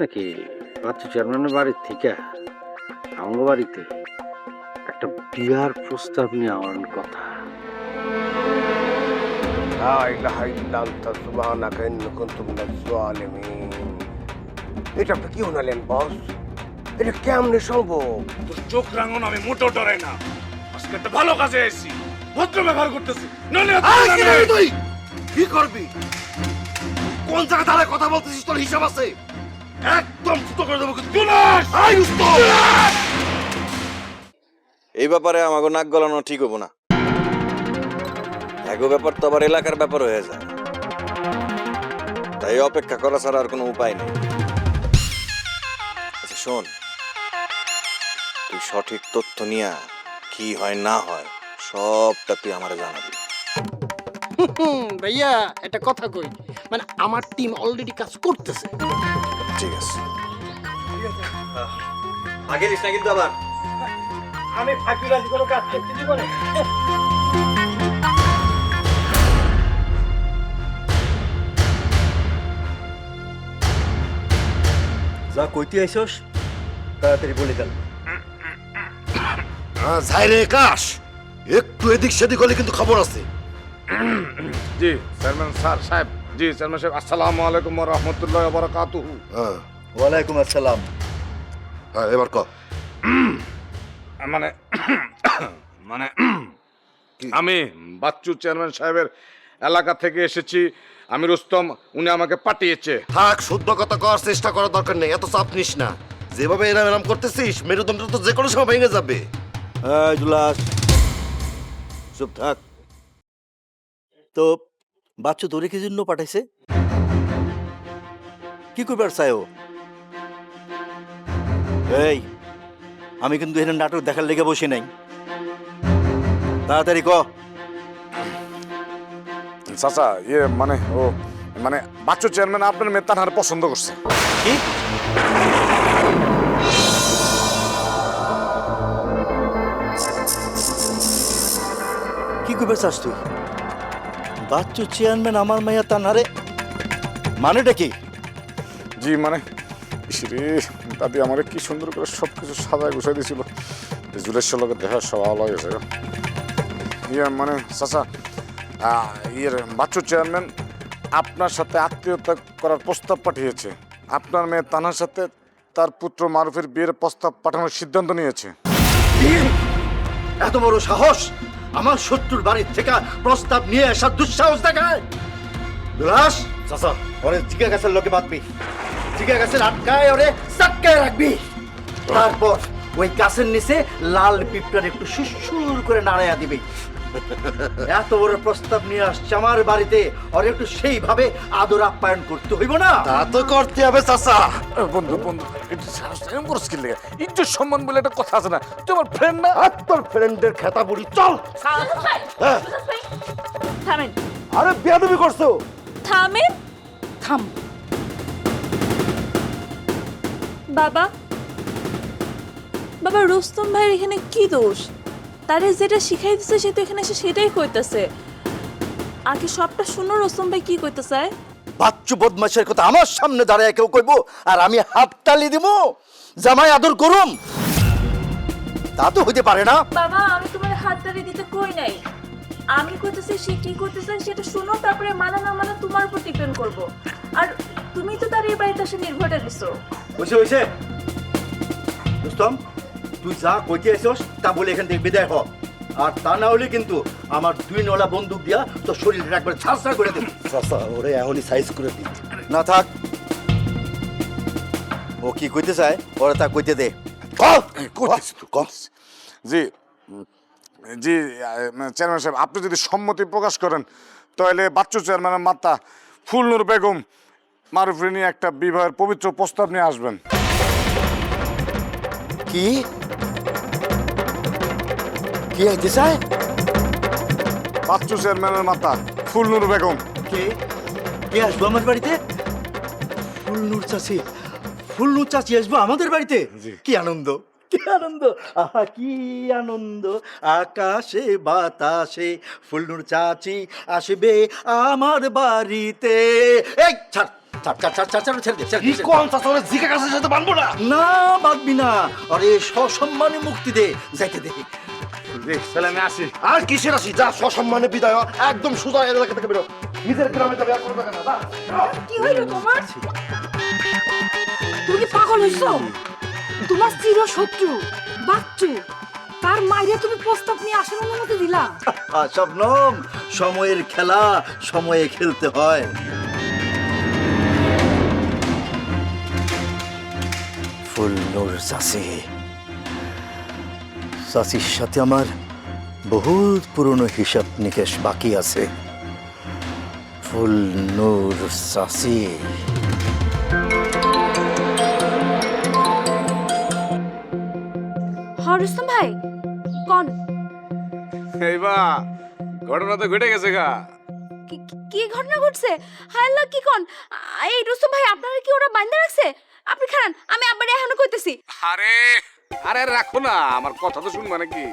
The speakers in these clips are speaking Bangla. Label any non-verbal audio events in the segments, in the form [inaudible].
নাকি আচ্ছা চেয়ারম্যানের বাড়ির থেকে আমার বাড়িতে একটা বিয়ার প্রস্তাব নিয়ে আমার কথা। কি বস? এটা চোখ আমি না। ভালো এসেছি। ব্যবহার করতেছি। কি করবি? কোন জায়গায় কথা বলতেছিস? তোর হিসাব আছে? একদম ফুটো করে দেবো কিন্তু। এই ব্যাপারে আমাকে নাক গলানো ঠিক হব না। এগো ব্যাপার তো আবার এলাকার ব্যাপার হয়ে যায়। তাই অপেক্ষা করা ছাড়া আর কোনো উপায় নেই। আচ্ছা শোন। তুই সঠিক তথ্য নিয়া কি হয় না হয় সবটা তুই আমারে জানাবি। ভাইয়া একটা কথা কই। মানে আমার টিম অলরেডি কাজ করতেছে। ঠিক আছে। আগে দিস না কিন্তু আবার। আমি ফাঁকি রাজি কোনো কাজ করতে দিব না। যা কইতে আইসস তাড়াতাড়ি বলে হ্যাঁ, যাই রে কাশ একটু এদিক সেদিক হলে কিন্তু খবর আছে। জি চেয়ারম্যান স্যার সাহেব। জি চেয়ারম্যান সাহেব আসসালামু আলাইকুম ওয়া রাহমাতুল্লাহি বারাকাতুহু। হ্যাঁ ওয়ালাইকুম আসসালাম। হ্যাঁ এবার ক। মানে মানে আমি বাচ্চু চেয়ারম্যান সাহেবের এলাকা থেকে এসেছি আমি রুস্তম উনি আমাকে পাঠিয়েছে। থাক শুদ্ধ কথা করার চেষ্টা করার দরকার নেই এত চাপ নিস না। যেভাবে এরাম এরাম করতেছিস মেরুদণ্ড তো যে কোনো সময় ভেঙে যাবে। এই জুলাস চুপ থাক। তো বাচ্চু তোরে কি জন্য পাঠাইছে? কি করবার চাই ও এই আমি কিন্তু এখানে নাটক দেখার লেগে বসে নাই। তাড়াতাড়ি ক। চাচা ইয়ে মানে ও মানে বাচ্চু চেয়ারম্যান আপনার মেয়ে তানহার পছন্দ করছে। কি? কি করবে চাস তুই? বাচ্চু চেয়ারম্যান আমার মাইয়া তানারে মানেটা কি? জি মানে ইসরে দাদি আমারে কি সুন্দর করে সব কিছু সাজায় গুছাই দিয়েছিল জুলেশ্বর লোকের দেখা সব ভালো হয়ে গেছে ইয়ে মানে চাচা ইয়ের বাচ্চু চেয়ারম্যান আপনার সাথে আত্মীয়তা করার প্রস্তাব পাঠিয়েছে। আপনার মেয়ে তানার সাথে তার পুত্র মারুফের বিয়ের প্রস্তাব পাঠানোর সিদ্ধান্ত নিয়েছে। এত বড় সাহস? আমার শত্রুর বাড়ির থেকে প্রস্তাব নিয়ে আসার দুঃসাহস দেখায়। দুলাস চাচা। ওরে জিগা গাছের লোকে বাঁধবি। জিগা গাছের আটকায় ওরে চাটকায় রাখবি। তারপর ওই গাছের নিচে লাল পিঁপড়ার একটু সুসুর করে নাড়াইয়া দিবি। এত বড় প্রস্তাব নিয়ে আসছে আমার বাড়িতে। ওর একটু সেইভাবে আদর আপ্যায়ন করতে হইব না? তা তো করতে হবে চাচা। বন্ধু বন্ধু একটু সাহস এরকম করছ কি লেগে। ইজ্জত সম্মান বলে একটা কথা আছে না। তুই আমার ফ্রেন্ড না? আর তোর ফ্রেন্ডের খেতা বুড়ি চল। হ্যাঁ। থামেন। আরে বেয়াদবি করছ? থামেন। থাম। বাবা। বাবা রুস্তম ভাইয়ের এখানে কি দোষ? তারে যেটা শিখাই দিছে সে তো এখানে এসে সেটাই কইতেছে। আগে সবটা শুনো রুস্তম ভাই কি কইতে চায় বাচ্চু বদমাসের কথা আমার সামনে দাঁড়ায় কেউ কইব আর আমি হাততালি দিব। জামাই আদর করুম। তা তো হইতে পারে না। বাবা আমি তোমার হাত তালি দিতে কই নাই? আমি কইতেছি সে কি করতেছে সেটা শুনো তারপরে মানা না মানা তোমার উপর ডিপেন্ড করব। আর তুমি তো তার এই বাড়িতে এসে নির্ভরটা দিছো। হইছে হইছে। রুস্তম তুই যা কইতে আইছস তা বলে এখান থেকে বিদায় হ। আর তা না হলে কিন্তু আমার দুই নলা বন্দুক দিয়া তোর শরীরটা একবার ছাড়ছাড় করে দেবো চাচা ওরে এখনই সাইজ করে দিই না থাক। ও কি কইতে চায় ওরা তা কইতে দে। জি জি চেয়ারম্যান সাহেব আপনি যদি সম্মতি প্রকাশ করেন তাহলে বাচ্চু চেয়ারম্যানের মাত্রা ফুলনুর বেগম মারুফরি একটা বিবাহের পবিত্র প্রস্তাব নিয়ে আসবেন। কি? কি আইতে চায় বাচ্চু চেয়ারম্যানের মাতা ফুলনুর বেগম। কে? কে আসব আমার বাড়িতে? ফুলনুর চাচি ফুলনুর চাচি আসব আমাদের বাড়িতে? কি আনন্দ কি আনন্দ আহা কি আনন্দ। আকাশে বাতাসে ফুলনুর চাচি আসবে আমার বাড়িতে। এই ছাড় না। বাঁধবি না। আরে সসম্মানে মুক্তি দে যাইতে দে। তাহলে আমি আসি। আর কিসের আসি? যা সসম্মানে বিদায় হ। একদম সোজা এলাকা থেকে বেরো। নিজের গ্রামে যাবে আর কোনো টাকা না। যা। কি হইল তোমার? তুমি কি পাগল হইছো? তোমার চির শত্রু বাচ্চু। তার মাইরে তুমি প্রস্তাব নিয়ে আসার অনুমতি দিলা। শবনম সময়ের খেলা সময়ে খেলতে হয়। ফুলনুর চাষি। চাষির সাথে আমার বহুত পুরনো হিসাব নিকেশ বাকি আছে। ফুলনুর চাষি হরুস্তম ভাই কোন। এইবা ঘটনা তো ঘটে গেছে গা। কি- ঘটনা ঘটছে? হায় আল্লাহ কি কোন? এই রুস্তম ভাই আপনারা কি ওরা বাইন্ধা রাখছে? আপনি খান আমি আবার এখনও কইতেছি। আরে আরে রাখো না আমার কথা তো শুনবা নাকি?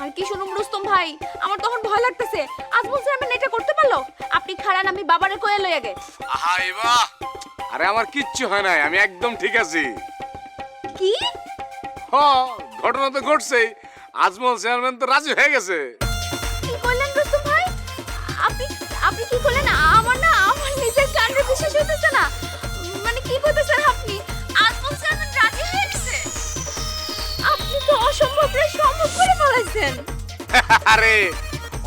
আর কি শুনুম রুস্তম ভাই? আমার তখন ভয় লাগতেছে। আজ বলছে আমি এটা করতে পারল? আপনি খাড়ান আমি বাবারে কয়ে লই আগে আহা এবা আরে আমার কিচ্ছু হয় নাই আমি একদম ঠিক আছি। কি? হ ঘটনা তো ঘটছেই। আজমল চেয়ারম্যান তো রাজি হয়ে গেছে। করে [laughs] আরে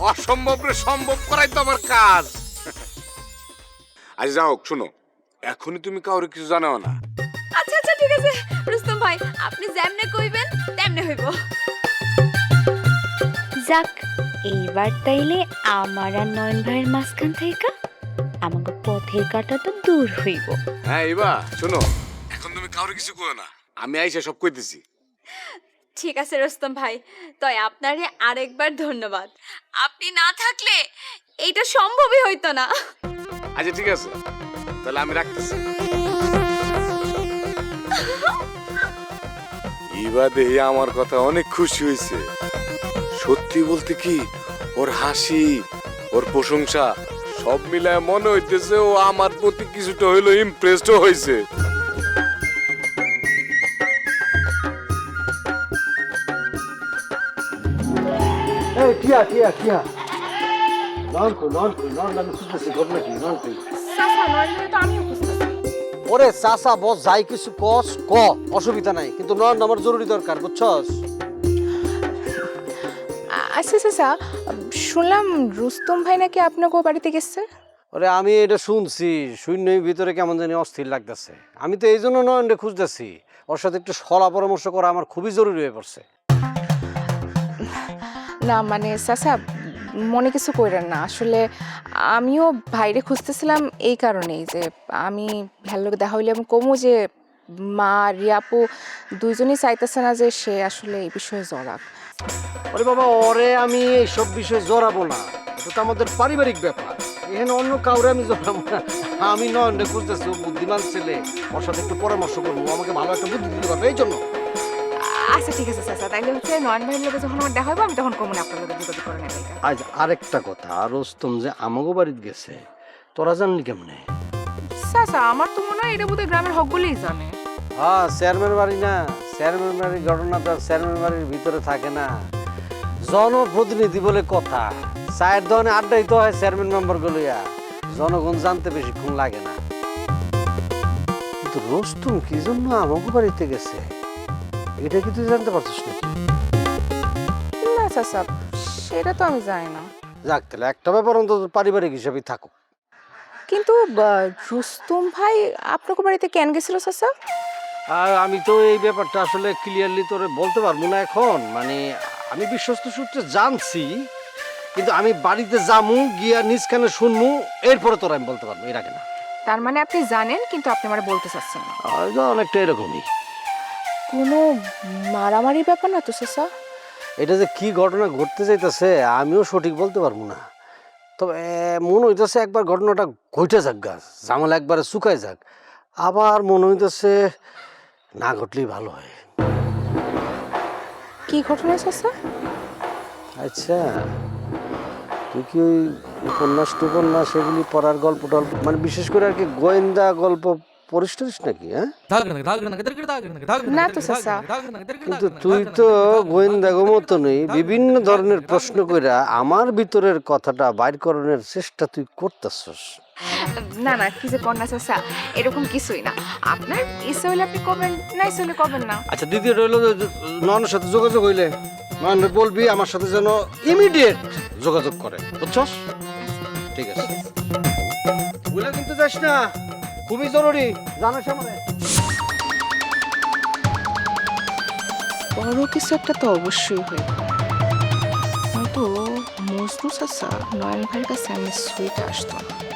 অসম্ভব রে সম্ভব করাই তো আমার কাজ। আজ যাও শুনো এখনই তুমি কাউরে কিছু জানাও না। আচ্ছা আচ্ছা ঠিক আছে। রুস্তম ভাই আপনি যেমনে কইবেন তেমনে হইব। যাক এইবার তাইলে আমার আর নয়ন ভাইয়ের মাঝখান থেকে আমাকে পথের কাটা তো দূর হইব। হ্যাঁ এবা শোনো এখন তুমি কাউরে কিছু কইও না। আমি আইসা সব কইতেছি। ঠিক আছে রুস্তম ভাই। তাই আপনারে আরেকবার ধন্যবাদ। আপনি না থাকলে এইটা সম্ভবই হইতো না। আচ্ছা ঠিক আছে। তাহলে আমি রাখতেছি। এবার দেখি আমার কথা অনেক খুশি হয়েছে সত্যি বলতে কি ওর হাসি ওর প্রশংসা সব মিলায় মনে হইতেছে ও আমার প্রতি কিছুটা হইল ইমপ্রেসড হয়েছে এই টিয়া টিয়া টিয়া নন কই নন আমি খুঁজতেছি ঘটনা কি নন কই ওরে চাচা বস যাই কিছু কস ক। অসুবিধা নাই কিন্তু নন আমার জরুরি দরকার বুঝছস? আচ্ছা আচ্ছা শুনলাম রুস্তম ভাই নাকি আপনাকে বাড়িতে গেছে? ওরে আমি এটা শুনছি শূন্যই ভিতরে কেমন জানি অস্থির লাগতেছে। আমি তো এই জন্য নয়নরে খুঁজতেছি। ওর সাথে একটু সলা পরামর্শ করা আমার খুবই জরুরি হয়ে পড়ছে। না মানে চাচা, মনে কিছু কইরেন না। আসলে আমিও ভাইরে খুঁজতেছিলাম এই কারণেই যে আমি ভ্যালোকে দেখা হইলে আমি কমু যে মা, রিয়াপু দুইজনই চাইতেছে না যে সে আসলে এই বিষয়ে জড়াক। ওরে বাবা, ওরে আমি এইসব বিষয়ে জড়াবো না। এটা তো আমাদের পারিবারিক ব্যাপার। এখানে অন্য কাউরে আমি জড়াবো না। আমি নয় খুঁজতেছি বুদ্ধিমান ছেলে। ওর সাথে একটু পরামর্শ করব। আমাকে ভালো একটা বুদ্ধি দিতে পারবে এই জন্য আচ্ছা ঠিক আছে চাচা তাইলে হচ্ছে নয়ন ভাইয়ের লোকে যখন আমার দেখা হইব আমি তখন কমুন আপনার লোকে যোগাযোগ করে নেবে আজ আরেকটা কথা। রোস্তম যে আমাগো বাড়িতে গেছে তোরা জানলি কেমনে? চাচা আমার তো মনে হয় এটা বোধহয় গ্রামের হকগুলোই জানে। হ্যাঁ চেয়ারম্যান বাড়ি না। চেয়ারম্যান বাড়ির ঘটনা তো চেয়ারম্যান বাড়ির ভিতরে থাকে না। জনপ্রতিনিধি বলে কথা। চায়ের দোকানে আড্ডাই তো হয় চেয়ারম্যান মেম্বার গুলিয়া জনগণ জানতে বেশিক্ষণ লাগে না। কিন্তু রোস্তম কি জন্য আমাকে বাড়িতে গেছে? এটা কি তুই জানতে পারছিস না চাচা সেটা তো আমি জানি না। যাক তাহলে একটা ব্যাপার অন্তত পারিবারিক হিসাবেই থাকুক। কিন্তু রুস্তম ভাই আপনাকে বাড়িতে কেন গেছিল চাচা? আর আমি তো এই ব্যাপারটা আসলে ক্লিয়ারলি তোরে বলতে পারব না এখন। মানে আমি বিশ্বস্ত সূত্রে জানছি কিন্তু আমি বাড়িতে যামু গিয়া নিজ কানে শুনমু এরপরে তোর আমি বলতে পারব এর আগে না। তার মানে আপনি জানেন কিন্তু আপনি আমার বলতে চাচ্ছেন না। আর যা অনেকটা এরকমই। কোনো মারামারি ব্যাপার না তো চাচা এটা যে কি ঘটনা ঘটতে যাইতেছে আমিও সঠিক বলতে পারব না। তবে মনে হইতেছে একবার ঘটনাটা ঘটে যাক গাছ জামাল একবারে শুকায় যাক। আবার মনে হইতেছে না ঘটলেই ভালো হয়। কি ঘটনা চাচা আচ্ছা তুই কি ওই উপন্যাস টুপন্যাস এগুলি পড়ার গল্প টল্প মানে বিশেষ করে আর কি গোয়েন্দা গল্প পড়িস টরিস নাকি হ্যাঁ? না তো চাচা। কিন্তু তুই তো গোয়েন্দা মতনই বিভিন্ন ধরনের প্রশ্ন কইরা আমার ভিতরের কথাটা বাইর করানোর চেষ্টা তুই করতেছস। না না কি যে কন্যা চাচা এরকম কিছুই না। আপনার ইচ্ছে হলে আপনি কবেন না ইচ্ছে হলে কবেন না। আচ্ছা দ্বিতীয়টা হইল যে নয়নের সাথে যোগাযোগ হইলে নয়নের বলবি আমার সাথে যেন ইমিডিয়েট যোগাযোগ করে বুঝছস? ঠিক আছে। ভুলে কিন্তু যাস না। খুবই জরুরি জানাস আমারে বড় কিছু একটা তো অবশ্যই হয়ে হয়তো মজনু চাষা নয়ন ভাইয়ের কাছে আমি সুইট আসতো না।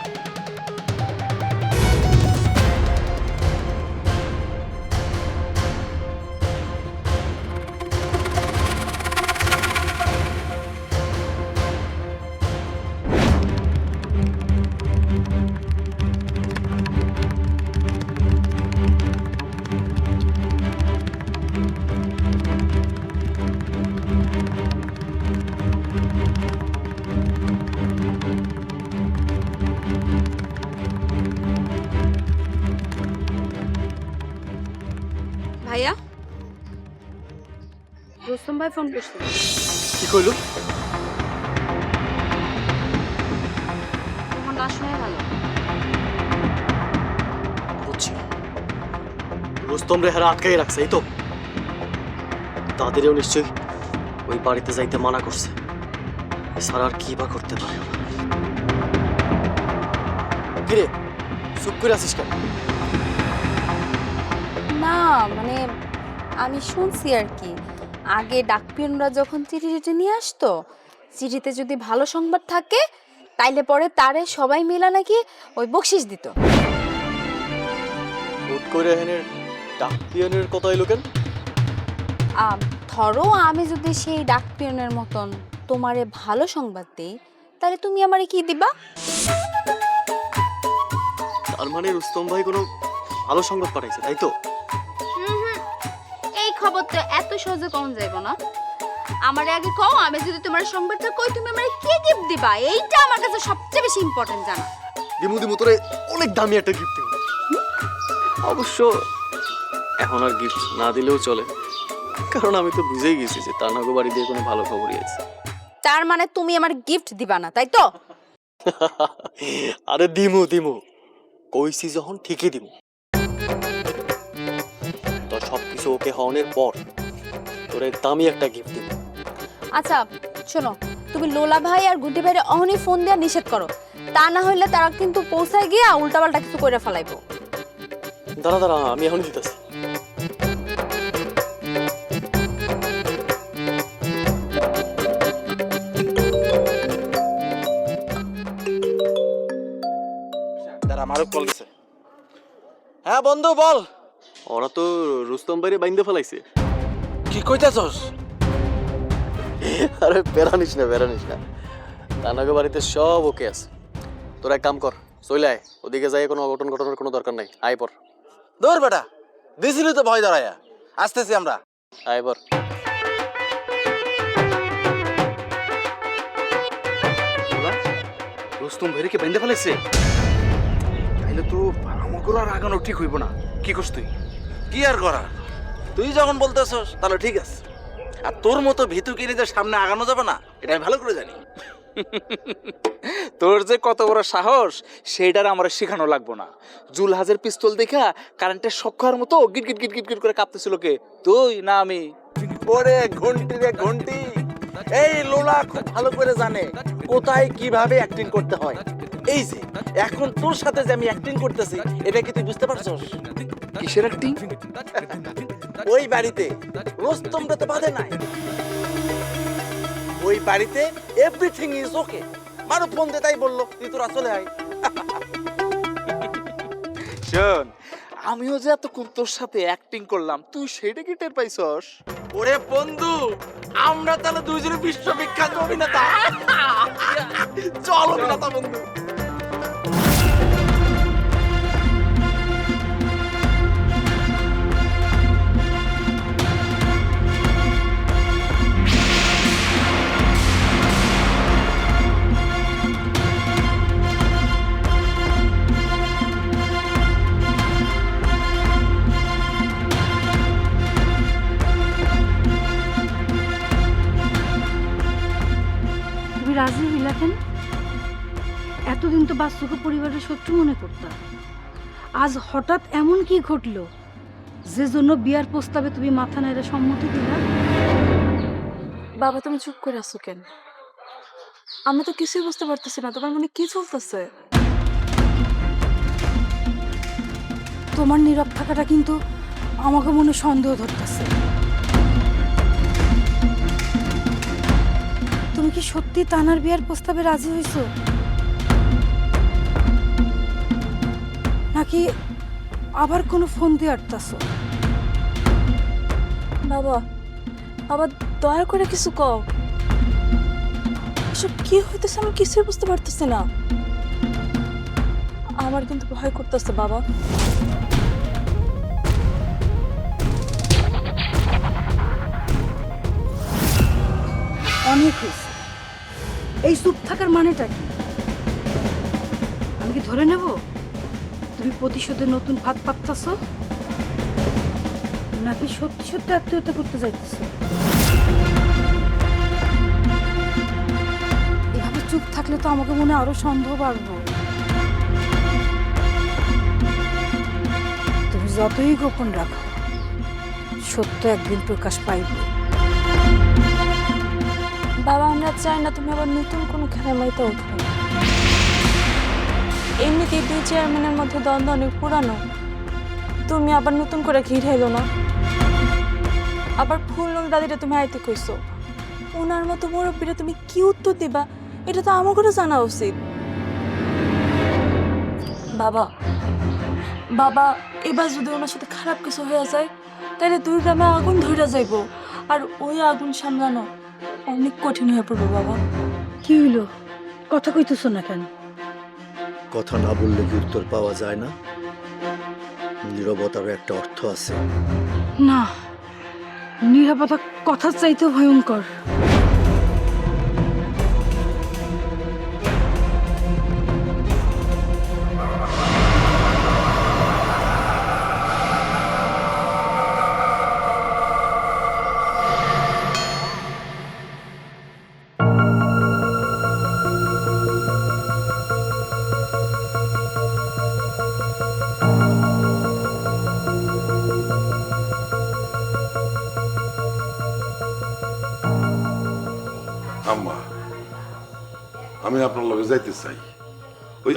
ভাই ফোন করছিল কি কইলো? আমার না শোনাই ভালো বুঝছি। রুস্তম রে হারা আটকাই রাখছে এই তো। তাদেরও নিশ্চয়ই ওই বাড়িতে যাইতে মানা করছে। এছাড়া আর কি বা করতে পারে? কিরে চুপ করে আছিস কেন? না মানে আমি শুনছি আর কি। আগে ডাকপিয়নরা যখন চিঠি টিঠি নিয়ে আসতো চিঠিতে যদি ভালো সংবাদ থাকে তাইলে পরে তারে সবাই মিলা নাকি ওই বকশিস দিত। হুট করে এখানে ডাক কথা এলো কেন? আম, ধরো আমি যদি সেই ডাকপিয়নের মতন তোমারে ভালো সংবাদ দিই তাহলে তুমি আমারে কি দিবা? তার মানে রুস্তম ভাই কোনো ভালো সংবাদ পাঠাইছে তাই তো? সহজে কম যাইব না? আমার আগে কও আমি যদি তোমার সংবাদটা কই তুমি আমার কি গিফট দিবা? এইটা আমার কাছে সবচেয়ে বেশি ইম্পর্টেন্ট জানা। দিমু দিমু তোরে অনেক দামি একটা গিফট দেবো। অবশ্য এখন আর গিফট না দিলেও চলে। কারণ আমি তো বুঝেই গেছি যে তানাগো বাড়ি দিয়ে কোনো ভালো খবরই আছে। তার মানে তুমি আমার গিফট দিবা না তাই তো? [laughs] আরে দিমু দিমু কইছি যখন ঠিকই দিমু। তো সব কিছু ওকে হওয়ানোর পর তোরে দামি একটা গিফট দিব। আচ্ছা শোনো তুমি লোলা ভাই আর গুড্ডি ভাইয়ের অহনি ফোন দেওয়া নিষেধ করো। তা না হইলে তারা কিন্তু পৌঁছায় গিয়া উল্টাপাল্টা কিছু করে ফেলাইবো। দাঁড়া দাঁড়া আমি এখনই দিতেছি। দাঁড়া আমারও কল গেছে। হ্যাঁ বন্ধু বল। ওরা তো রুস্তম বাইরে বাইন্দে ফেলাইছে। কি কইতাছস? আরে বেড়ানিস না বেড়ানিস না। তানাগো বাড়িতে সব ওকে আছে। তোরা এক কাম কর চলে আয়। ওদিকে যাই কোনো অঘটন ঘটনার কোনো দরকার নাই। আয় পর। দৌড় বেটা দিছিলি তো ভয় দাঁড়ায়া আসতেছি আমরা। আয় পর। রুস্তম ভাইকে বেঁধে ফেলেছে? তাইলে তো আমাকে আর আগানো ঠিক হইব না। কি করছ তুই? কি আর করা তুই যখন বলতেছস তাহলে ঠিক আছে। আর তোর মতো ভিতু কিনে যে সামনে আগানো যাবে না? এটা আমি ভালো করে জানি। [laughs] তোর যে কত বড় সাহস সেইটার আমার শেখানো লাগবো না। জুলহাজের পিস্তল দেখা কারেন্টের সক্ষার মতো গিট গিট গিট গিট গিট করে কাঁপতেছিল কে? তুই না আমি। ওরে ঘন্টি রে ঘন্টি। এই লোলা খুব ভালো করে জানে কোথায় কীভাবে অ্যাক্টিং করতে হয়। এই যে এখন তোর সাথে যে আমি অ্যাক্টিং করতেছি এটা কি তুই বুঝতে পারছস? কিসের অ্যাক্টিং ওই বাড়িতে রোস্তম তো বাধে নাই। ওই বাড়িতে এভরিথিং ইজ ওকে মারো ফোন দে তাই বলল তুই তোরা চলে আয় শোন। আমিও যে এতক্ষণ তোর সাথে অ্যাক্টিং করলাম তুই সেটা কি টের পাইছস? ওরে বন্ধু আমরা তাহলে দুইজনে বিশ্ববিখ্যাত অভিনেতা। [laughs] চল অভিনেতা বন্ধু। বাস্তুকে পরিবারের শত্রু মনে করতাম আজ হঠাৎ এমন কি ঘটলো যে জন্য বিয়ার প্রস্তাবে তুমি মাথা নাইরে সম্মতি দিলা? বাবা, তুমি চুপ করে আছো কেন? আমি তো কিছুই বুঝতে পারতেছি না। তোমার মনে কি চলতেছে? তোমার নীরব থাকাটা কিন্তু আমাকে মনে সন্দেহ ধরতেছে। তুমি কি সত্যি তানার বিয়ার প্রস্তাবে রাজি হইছো নাকি আবার কোনো ফোন দিয়ে আটতাছো? বাবা বাবা দয়া করে কিছু কও। এসব কি হইতেছে আমি কিছুই বুঝতে পারতেছি না। আমার কিন্তু ভয় করতেছে বাবা। অনেক হয়েছে। এই চুপ থাকার মানেটা কি? আমি কি ধরে নেব? তুমি প্রতিশোধে নতুন ফাঁদ পাত্তাছ নাকি সত্যি সত্যি আত্মহত্যা করতে যাইতেছ? এভাবে চুপ থাকলে তো আমাকে মনে আরও সন্দেহ বাড়বো। তুমি যতই গোপন রাখো, সত্য একদিন প্রকাশ পাইবে। বাবা, আমরা চাই না তুমি আবার নতুন কোনো খেলার মাইতে ওঠো এমনিতেই দুই চেয়ারম্যানের মধ্যে দ্বন্দ্ব অনেক পুরানো। তুমি আবার নতুন করে ঘিরে এলো না। আবার ফুল নল দাদিটা তুমি আইতে কইছো। ওনার মতো মুরব্বীরা তুমি কি উত্তর দিবা? এটা তো আমাকেও জানা উচিত। বাবা বাবা, এবার যদি ওনার সাথে খারাপ কিছু হয়ে যায়, তাহলে দুই গ্রামে আগুন ধরে যাইব। আর ওই আগুন সামলানো অনেক কঠিন হয়ে পড়বে, বাবা। কি হইল? কথা কইতেছো না কেন? কথা না বললে কি উত্তর পাওয়া যায় না? নিরবতারও একটা অর্থ আছে। না নিরাপত্তা কথা চাইতে ভয়ঙ্কর।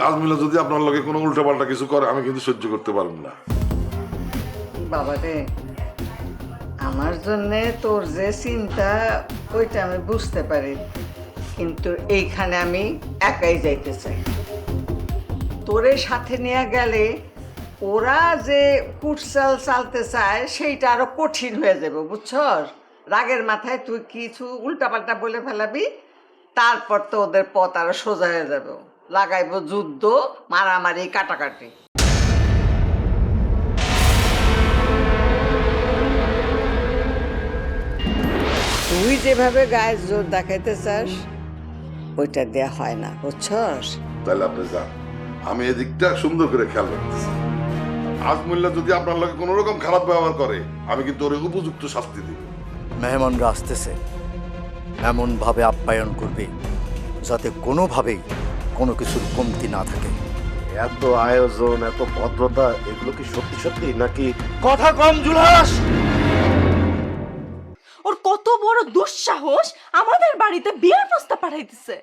ওই আজমিলা যদি আপনার লগে কোনো উল্টাপাল্টা কিছু করে, আমি কিন্তু সহ্য করতে পারব না। বাবা রে, আমার জন্যে তোর যে চিন্তা, ওইটা আমি বুঝতে পারি। কিন্তু এইখানে আমি একাই যাইতে চাই। তোরে সাথে নিয়ে গেলে, ওরা যে কুটচাল চালতে চায়, সেইটা আরও কঠিন হয়ে যাবে বুঝছস রাগের মাথায় তুই কিছু উল্টাপাল্টা বলে ফেলাবি, তারপর তো ওদের পথ আরও সোজা হয়ে যাবে। লাগাইব যুদ্ধ মারামারি কাটাকাটি। তুই যেভাবে গায়ে জোর দেখাইতে চাস ওইটা দেয়া হয় না বুঝছস? তাহলে আপনি যান। আমি এদিকটা সুন্দর করে খেয়াল রাখতেছি। আজমুল্লা যদি আপনার লগে কোনো রকম খারাপ ব্যবহার করে আমি কিন্তু ওর উপযুক্ত শাস্তি দিব। মেহমানরা আসতেছে। এমনভাবে আপ্যায়ন করবে যাতে কোনোভাবেই কোনো কিছুর কমতি না থাকে। এত আয়োজন এত ভদ্রতা এগুলো কি সত্যি সত্যি নাকি কথা কম জুলাস ওর কত বড় দুঃসাহস আমাদের বাড়িতে বিয়ের প্রস্তাব পাঠাইতেছে।